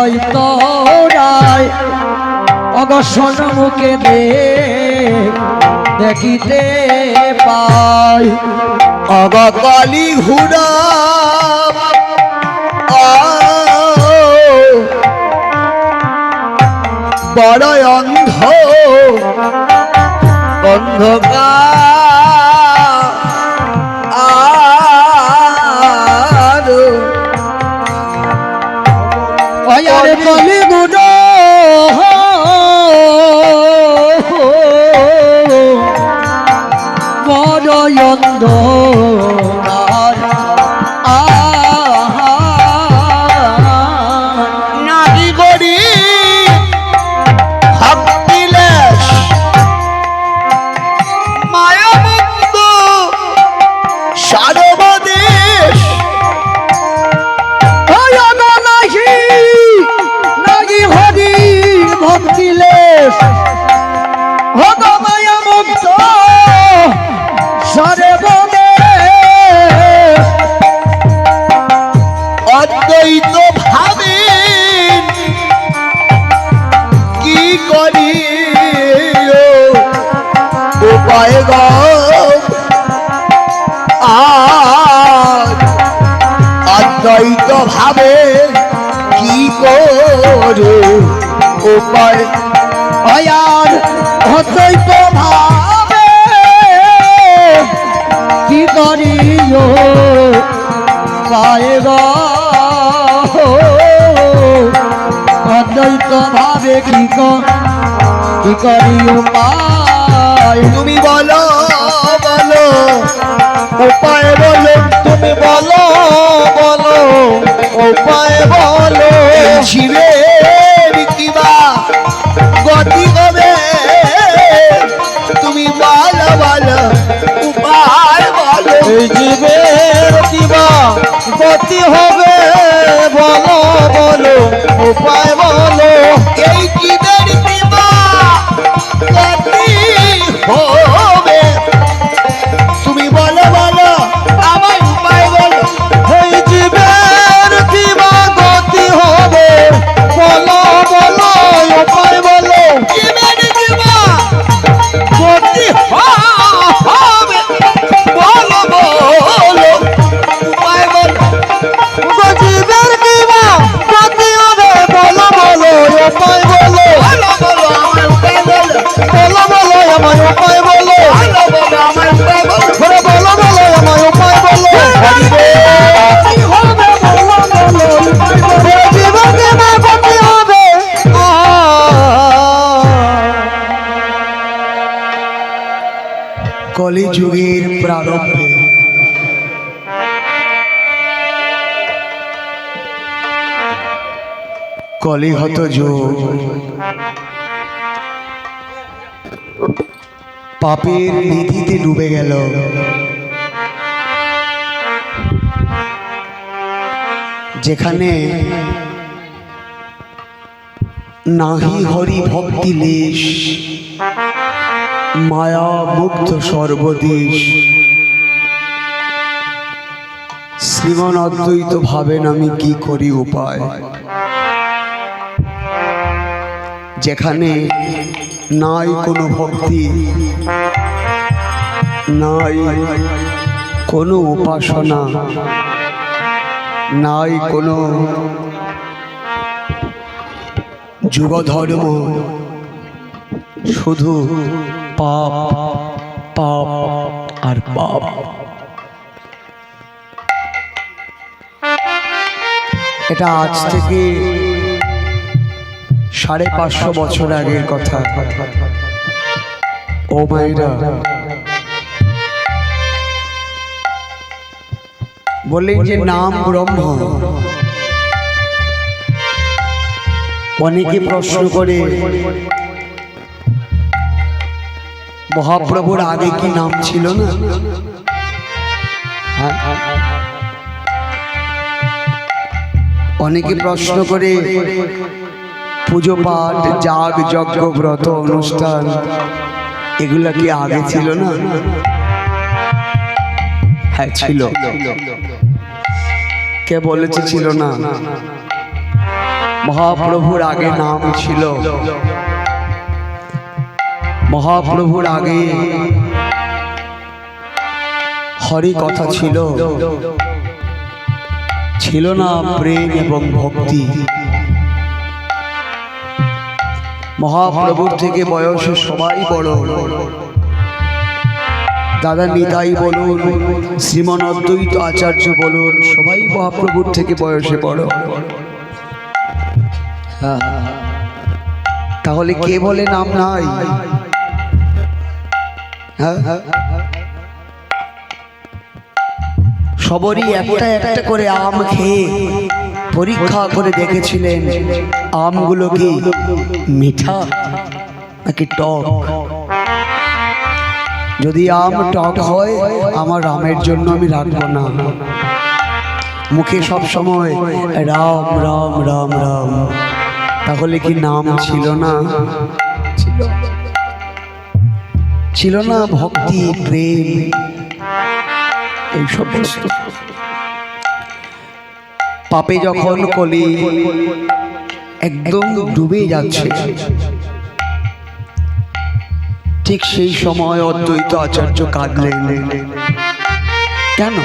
দিয়া অদ্বৈত রায় অগসন মুখে দে দেখিতে পাই। অগকালি ঘুরা বড় অন্ধ অন্ধকার। কলি গুড বড় অন্ধকার উপায় অয়ার অদ্বৈত ভাবে কি করিও? পায় অদ্বৈত ভাবে ক- কি করিও পায়? তুমি বলো বলো। উপায় বলো, তুমি বলো বলো। উপায় বলো। এই জীবের কিবা গতি হবে বলো বলো উপায় বলো। কলিহত যুগ। পাপের নিধিতে ডুবে গেল। যেখানে নাহি হরি ভক্তি লেশ, মায়া মুগ্ধ সর্বদেশ। শ্রীমন অদ্বৈত ভাবেন আমি কি করি উপায়? যেখানে নাই কোনো ভক্তি, নাই কোনো উপাসনা, নাই কোনো যুগধর্ম, শুধু পাপ পাপ আর পাপ। এটা আজ থেকে সাড়ে পাঁচশো বছর আগের কথা। ও মাইরা বললেন যে নাম ব্রহ্ম। অনেকে প্রশ্ন করে, মহাপ্রভুর আগে কি নাম ছিল না? হ্যাঁ? অনেকে প্রশ্ন করে পুজো পাঠ যাগ যজ্ঞ, ব্রত, অনুষ্ঠান, এগুলা কি আগে ছিল না? হ্যাঁ ছিল। কে বলেছে ছিল না? মহাপ্রভুর আগে নাম ছিল। মহাপ্রভুর আগে হরি কথা ছিল। ছিল না প্রেম এবং ভক্তি। মহাপ্রভুর থেকে বয়সে সবাই বড়। দাদা নিতাই বলুন শ্রীমন অদ্বৈত আচার্য বলুন সবাই মহাপ্রভুর থেকে বয়সে বড়। হ্যাঁ। তাহলে কে বলে নাম নাই? হ্যাঁ। সবরই একটা একটা করে আম খেয়ে। পরীক্ষা করে দেখেছিলেন আমগুলো কি মিঠা নাকি টক? যদি আম টক হয়, আমার রামের জন্য আমি রাখব না। মুখে সব সময় রাম রাম রাম রাম। তাহলে কি নাম ছিল না? ছিল না ভক্তি, প্রেম, এইসব পাপে যখন কলি একদম ডুবে যাচ্ছে। ঠিক সেই সময় অদ্বৈত আচার্য কাঁদলেন। কেন?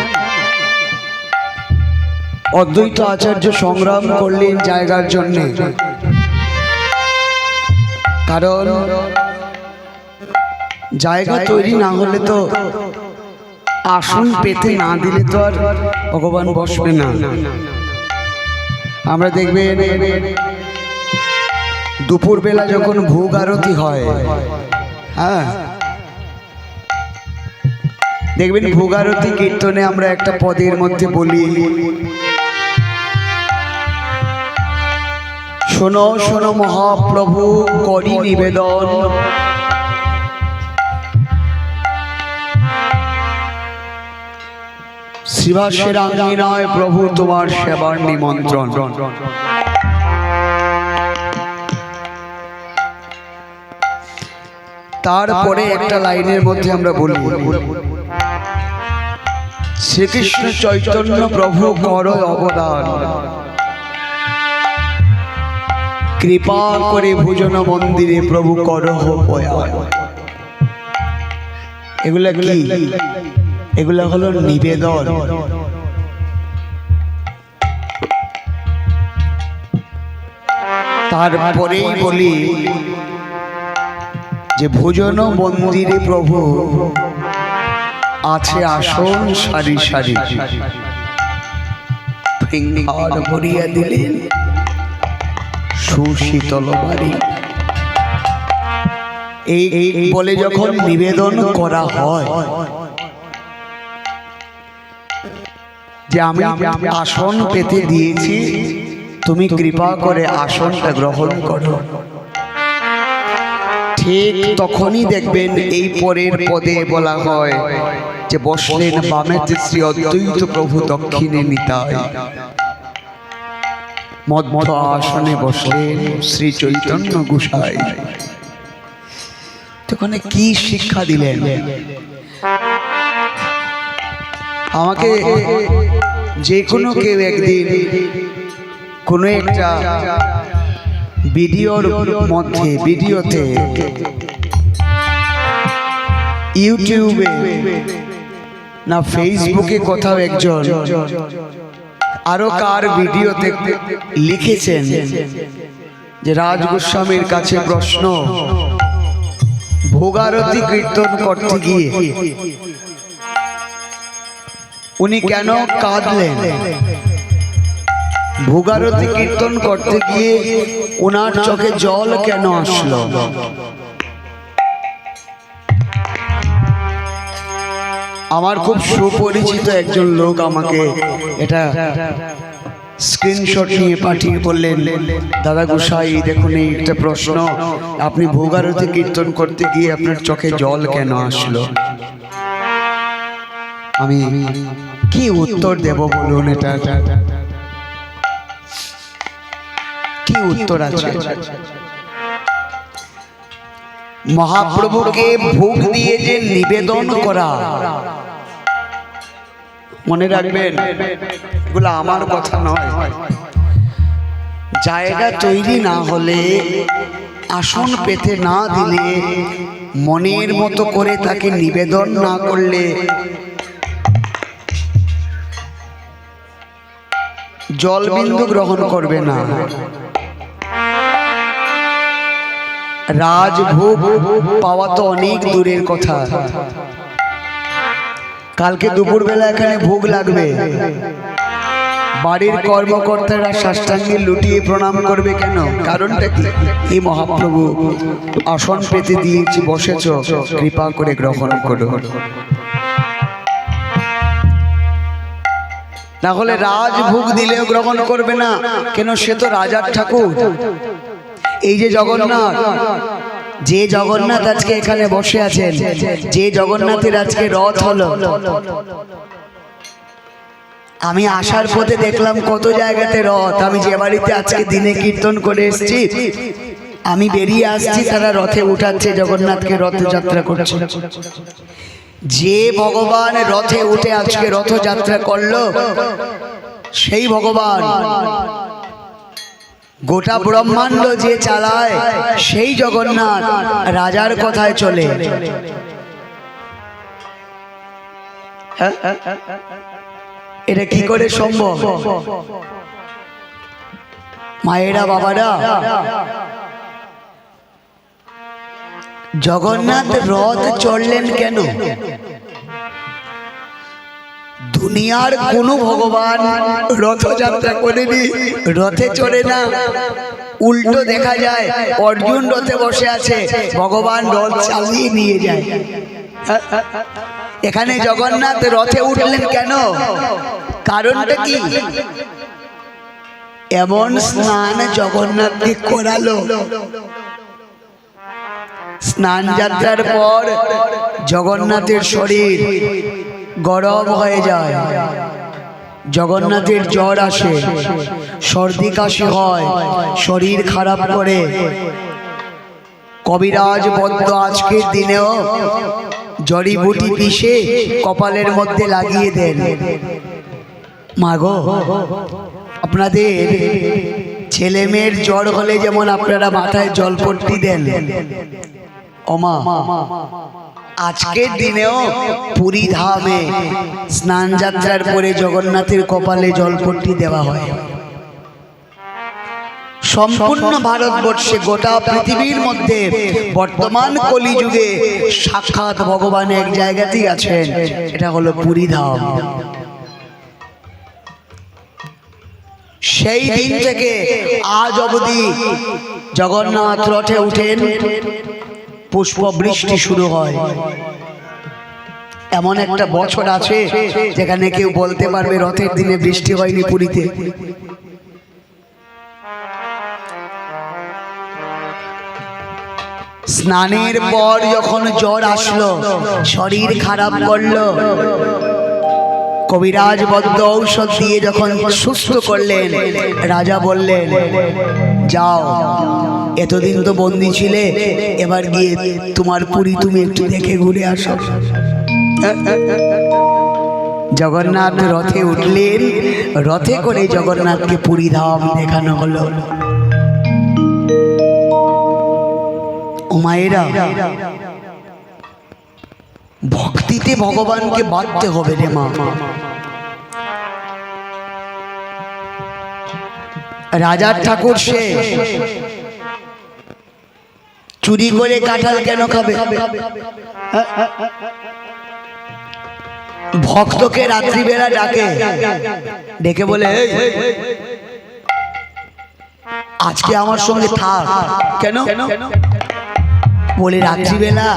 অদ্বৈত আচার্য সংগ্রাম করলেন জায়গার জন্য। কারণ জায়গা তৈরি না হলে তো আসন পেতে না দিলে তো আর ভগবান বসবে না। আমরা দেখবেন দুপুরবেলা যখন ভোগ আরতি হয় হ্যাঁ? দেখবেন ভোগারতি কীর্তনে আমরা একটা পদের মধ্যে বলি, শোনো শোনো মহাপ্রভু, করি নিবেদন। শিবাসের আঙ্গিনায় প্রভু তোমার সেবার নিমন্ত্রণ। তারপরে একটা লাইনের মধ্যে আমরা বলি, শ্রীকৃষ্ণ চৈতন্য প্রভু কর অবদান। কৃপা করে ভোজন মন্দিরে প্রভু কর এগুলা কি? এগুলা হলো নিবেদন। তারপরেই বলি যে ভোজন মন্দিরে প্রভু আছে আসন সারি সারি। ফিঙ্গার ভরিয়া দিলেন সুশীতল বাড়ি। এই এই বলে যখন নিবেদন করা হয় যে আমি আসন পেতে দিয়েছি তুমি কৃপা করে আসনটা গ্রহণ করো। ঠিক তখনই দেখবেন এই পরের পদে বলা হয় যে বসলেন বামেতে শ্রী অদ্বৈত প্রভু দক্ষিণে নিতাই। মদ মদ আসনে বসলেন শ্রী চৈতন্য গোসাই। তখন কি শিক্ষা দিলেন? আমাকে যে কোনো কেউ একদিন কোনো একটা ভিডিওর মধ্যে ভিডিওতে ইউটিউবে না ফেসবুকে কোথাও একজন আরও কার ভিডিওতে লিখেছেন যে রাজ গোস্বামীর কাছে প্রশ্ন ভোগারতি কীর্তন করতে গিয়ে উনি কেন কাঁদলেন? ভোগারতি কীর্তন করতে গিয়ে ওনার চোখে জল কেন আসলো? আমার খুব সুপরিচিত একজন লোক আমাকে এটা স্ক্রিনশট নিয়ে পাঠিয়ে বললেন, দাদা গোসাই, দেখুন এই একটা প্রশ্ন। আপনি ভোগারতি কীর্তন করতে গিয়ে আপনার চোখে জল কেন আসলো? আমি কি উত্তর দেব বলুন এটা? কি উত্তর আছে? মহাপ্রভুকে ভোগ দিয়ে যে নিবেদন করা। মনে রাখবেন, এগুলো আমার কথা নয়। জায়গা তৈরি না হলে, আসন পেতে না দিলে, মনের মতো করে তাকে নিবেদন না করলে জলবিন্দু গ্রহণ করবে না। রাজভোগ পাওয়া তো অনেক দূরের কথা। কালকে দুপুরবেলা এখানে ভোগ লাগবে। বাড়ির কর্মকর্তারা সাষ্টাঙ্গে লুটিয়ে প্রণাম করবে কেন? কারণটা কি? এই মহাপ্রভু আসন পেতে দিয়েছি বসেছ। কৃপা করে গ্রহণ করো। না হলে রাজভোগ দিলেও গ্রহণ করবে না। কেন সে তো রাজার ঠাকুর। এই যে জগন্নাথ যে জগন্নাথ আজকে এখানে বসে আছেন যে জগন্নাথের আজকে রথ হলো। আমি আসার পথে দেখলাম কত জায়গাতে রথ। আমি যে বাড়িতে আজকে দিনে কীর্তন করে এসেছি আমি বেরিয়ে আসছি তারা রথে উঠাচ্ছে জগন্নাথকে রথযাত্রা করছে। যে ভগবান রথে উঠে আজকে রথযাত্রা করল, সেই ভগবান গোটা ব্রহ্মাণ্ড যে চালায়, সেই জগন্নাথ রাজার কথায় চলে? এটা কি করে সম্ভব মায়েরা, বাবারা জগন্নাথ রথ চড়লেন কেন? দুনিয়ার কোন ভগবান রথযাত্রা করেনি রথে চড়ে না। উল্টো দেখা যায় অর্জুন রথে বসে আছে ভগবান রথ চালিয়ে নিয়ে যায়। এখানে জগন্নাথ রথে উঠলেন কেন? কারণটা কি? এমন স্নান জগন্নাথকে করালো। স্নান যাত্রার পর জগন্নাথের শরীর গরম হয়ে যায়। জগন্নাথের জ্বর আসে, সর্দি কাশি হয়, শরীর খারাপ করে। কবিরাজ বদ্ধ আজকের দিনেও জড়িবুটি পিষে কপালের মধ্যে লাগিয়ে দেন। মাগো আপনাদের ছেলেমেয়ের জ্বর হলে যেমন আপনারা মাথায় জলপট্টি দেন ওমা আজকের দিনেও পুরী ধামে স্নান যাত্রার পরে জগন্নাথের কপালে জলপট্টি দেওয়া হয়। সম্পূর্ণ ভারতবর্ষে গোটা পৃথিবীর মধ্যে বর্তমান কলিযুগে সাক্ষাৎ ভগবান এক জায়গাতেই আছেন এটা হলো পুরী ধাম সেই দিন থেকে আজ অবধি জগন্নাথ রথে উঠেন। পুষ্প বৃষ্টি শুরু হয়। এমন একটা বছর আছে যেখানে কেউ বলতে পারবে রথের দিনে বৃষ্টি হয়নি পুরীতে। স্নানের পর যখন জ্বর আসলো, শরীর খারাপ করল। কবিরাজ বদ্ধ ঔষধ দিয়ে যখন সুস্থ করলেন, রাজা বললেন, যাও, এতদিন তো বন্দি ছিলে, এবার গিয়ে তোমার পুরী তুমি একটু দেখে ঘুরে আসো। জগন্নাথ রথে উঠলেন, রথে করে জগন্নাথকে পুরী ধাম দেখানো হলো। ও মায়েরা ভক্তিতে ভগবানকে বাঁধতে হবে রে মা রাজার ঠাকুর সে চুরি করে কাঁঠাল কেন খাবে ভক্তকে রাত্রিবেলা ডাকে ডেকে বলে আজকে আমার সঙ্গে থাক কেন বলে রাত্রিবেলা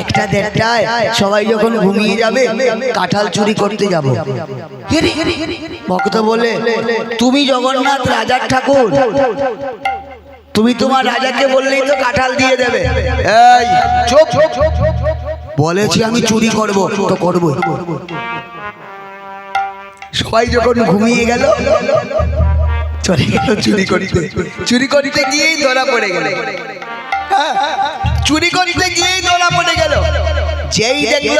একটা দেড়টায় সবাই যখন ঘুমিয়ে যাবে, কাঁঠাল চুরি করতে যাব। ভক্ত বলে, তুমি জগন্নাথ রাজার ঠাকুর। তুমি তোমার রাজাকে বললেই তো কাঁঠাল দিয়ে দেবে। এই, চুপ। বলেছি আমি চুরি করব, তো করব সবাই যখন ঘুমিয়ে গেল, চলে গেল চুরি করতে। চুরি করতে গিয়েই ধরা পড়ে গেল। চুরি করতে গিয়েই ধরা পড়ে গেল। যেই দেখল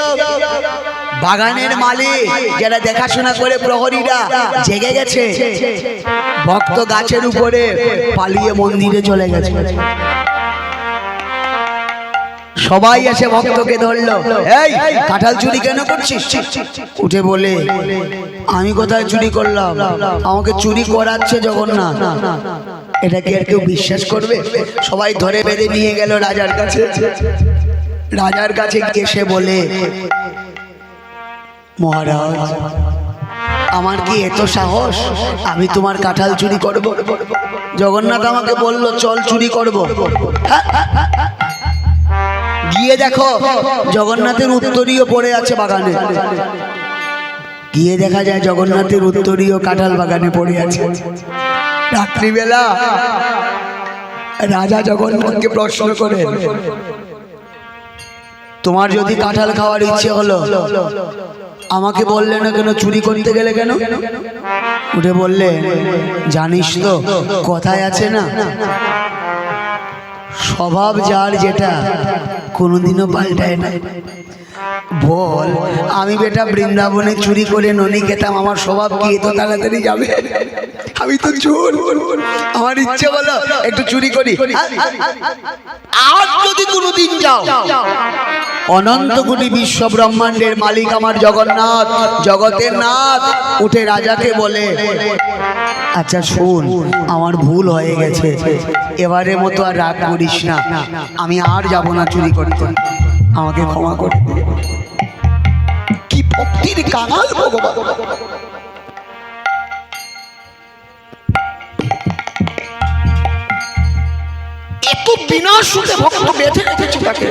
বাগানের মালিক যারা দেখাশোনা করে প্রহরীরা জেগে গেছে ভক্ত গাছের উপরে পালিয়ে মন্দিরে চলে গেছে। সবাই এসে ভক্তকে ধরলো এই কাঁঠাল চুরি কেন করছিস? উঠে বলে আমি কোথায় চুরি করলাম? আমাকে চুরি করাচ্ছে জগন্নাথ। এটা কি আর কেউ বিশ্বাস করবে? সবাই ধরে বেঁধে নিয়ে গেল রাজার কাছে। রাজার কাছে গিয়ে সে বলে, মহারাজ, আমার কি এত সাহস? আমি তোমার কাঁঠাল চুরি করব। জগন্নাথ আমাকে বলল, চল চুরি করব। হ্যাঁ? গিয়ে দেখো, জগন্নাথের উত্তরীয় পড়ে আছে বাগানে। গিয়ে দেখা যায় জগন্নাথের উত্তরীয় কাঁঠাল বাগানে পড়ে আছে। রাত্রিবেলা রাজা জগন্নাথকে প্রশ্ন করে তোমার যদি কাঁঠাল খাওয়ার ইচ্ছে হলো, আমাকে বললে না কেন চুরি করতে গেলে কেন? উঠে বললে, জানিস তো, কথায় আছে না, স্বভাব যার যেটা, কোনোদিনও পাল্টায় না। বল, আমি বেটা বৃন্দাবনে চুরি করে ননি খেতাম, আমার স্বভাব কি? এত তাড়াতাড়ি যাবে? আমি তো চোর। আমার ইচ্ছে বলো, একটু চুরি করি। আর যদি কোনোদিন যাও, অনন্ত কোটি বিশ্ব ব্রহ্মাণ্ডের মালিক আমার জগন্নাথ, জগতের নাথ, উঠে রাজাকে বলে আচ্ছা শোন, আমার ভুল হয়ে গেছে। এবারে মতো আর রাগ করিস না। আমি আর যাব না চুরি করতে। আমাকে ক্ষমা করে। কি ভক্তির কাঙাল ভগবান? এত বিনা ভক্ত বেঁধে রেখেছে তাকে।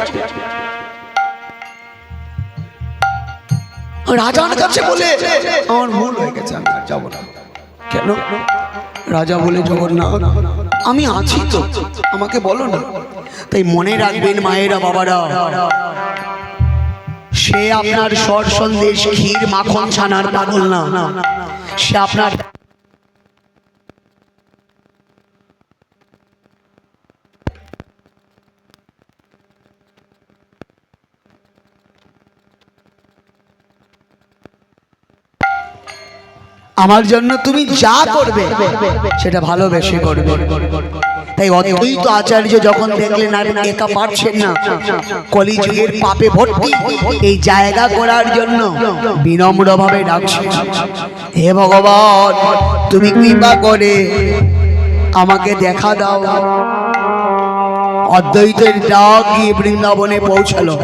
রাজার কাছে বলে, আমার ভুল হয়ে গেছে, আমি যাব না। কেন? রাজা বলে, জগন্নাথ, আমি আছি তো। আমাকে বলো না। তাই মনে রাখবেন মায়েরা বাবারা সে আপনার সর সন্দেশ ক্ষীর মাখন ছানার পাগল না। সে আপনার আমার জন্য তুমি যা করবে সেটা ভালোবেসে করবে। তাই অদ্বৈত আচার্য যখন দেখলেন, আর একা পারছেন না, কলিযুগের পাপে ভর্তি, এই জায়গা করার জন্য বিনম্রভাবে ডাকছেন, হে ভগবান, তুমি কৃপা করে আমাকে দেখা দাও। অদ্বৈতের ডাক গিয়ে বৃন্দাবনে পৌঁছালো।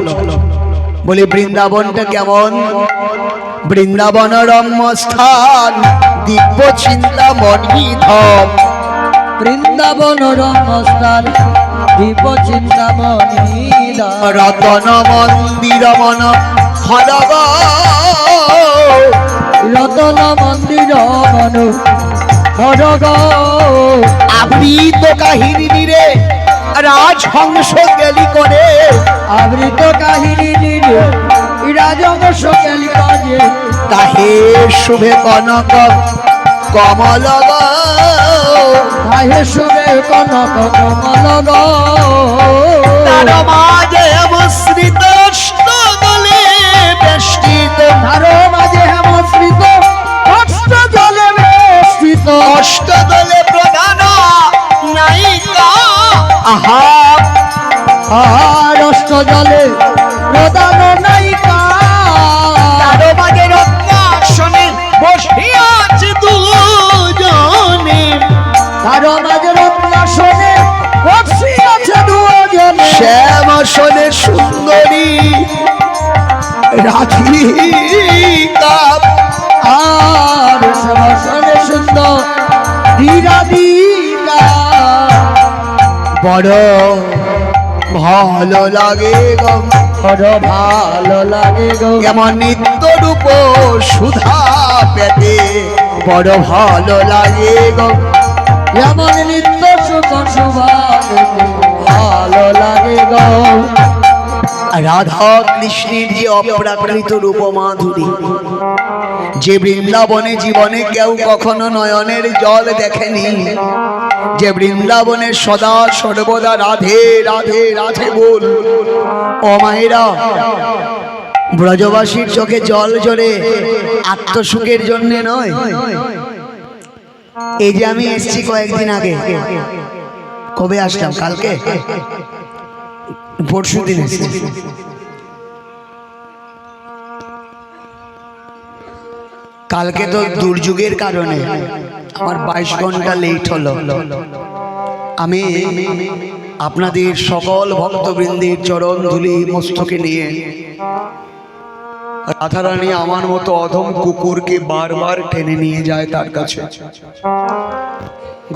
বলি, বৃন্দাবনটা কেমন? বৃন্দাবন রম্য স্থান দিব্য চিন্তা মনিধম বৃন্দাবন রমস্থান দীপ চিন্তামণি রতন মন্দির মন হরগ রতন মন্দির মনু হরগ আবৃত কাহিনী রে রাজহংস গেলি করে। আবৃত কাহিনী নিরে রাজবংশ কেলি কাজে তাহে শুভে কনক কমল তাহে শুভে কনক কমল তার মাঝে মুশ্রিত গলে বেষ্টিত ধারো মাঝে হেমস্মৃত অষ্ট জলে বেষ্টিত। অষ্টদলে প্রধান নায়িকা আহা। আর অষ্ট জলে প্রধান নায়িকা রাধিকা আর শ্যামাসনে সুন্দর হীরাদিকা বড় ভালো লাগে গো, বড় ভালো লাগে গো। কেমন নিত্য রূপ সুধা পেতে বড় ভালো লাগে গো। এমন নিত্য সুখ সুভাগ ভালো লাগে গো। রাধা কৃষ্ণের যে অপ্রাকৃত রূপ মাধুরী যে বৃন্দাবনে জীবনে কেউ কখনো নয়নের জল দেখেনি, যে বৃন্দাবনে সদা সর্বদা রাধে রাধে রাধে বল। ও মায়েরা, ব্রজবাসীর চোখে জল জড়ে আত্মসুখের জন্য নয়। এই যে আমি এসছি কয়েকদিন আগে, কবে আসলাম? কালকে? পরশু দিন কালকে তো দুর্যোগের কারণে আমার বাইশ ঘণ্টা লেট হলো। আমি আপনাদের সকল ভক্তবৃন্দের চরণ ধুলি মস্তকে নিয়ে রাধারানী আমার মতো অধম কুকুরকে বারবার টেনে নিয়ে যায় তার কাছে।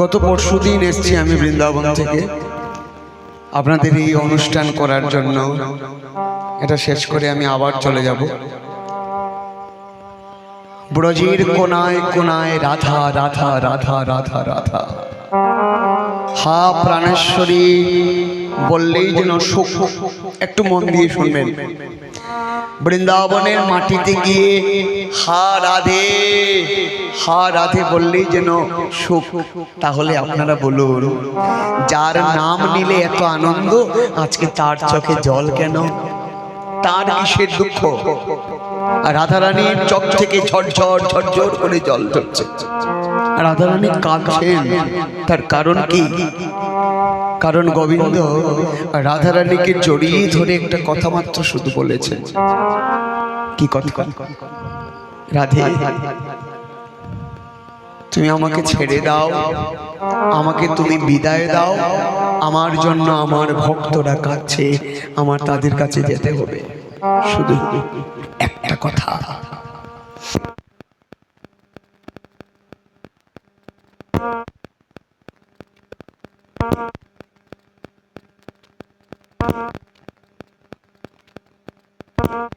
গত পরশু দিন এসছি আমি বৃন্দাবন থেকে। আপনাদের এই অনুষ্ঠান করার জন্য এটা শেষ করে আমি আবার চলে যাব। ব্রজের কোনায় কোনায় রাধা রাধা রাধা রাধা রাধা। হা প্রাণেশ্বরী, বললেই যেন সুখ একটু মন দিয়ে শুনবেন। বৃন্দাবনের মাটিতে গিয়ে, হা রাধে হা রাধে বললেই যেন সুখ। তাহলে আপনারা বলুন, যার নাম নিলে এত আনন্দ, আজকে তার চোখে জল কেন? তার কিসের দুঃখ? রাধারানীর চোখ থেকে ঝরঝর ঝরঝর করে জল ঝরছে। রাধারানী কাঁদছেন। তার কারণ কি? কারণ গোবিন্দ রাধারানীকে জড়িয়ে ধরে একটা কথা মাত্র শুধু বলেছেন কি কথা? রাধে, তুমি আমাকে ছেড়ে দাও, আমাকে তুমি বিদায় দাও, আমার জন্য আমার ভক্তরা কাছে আমার তাদের কাছে যেতে হবে। শুধু একটা কথা। Thank you. Bye.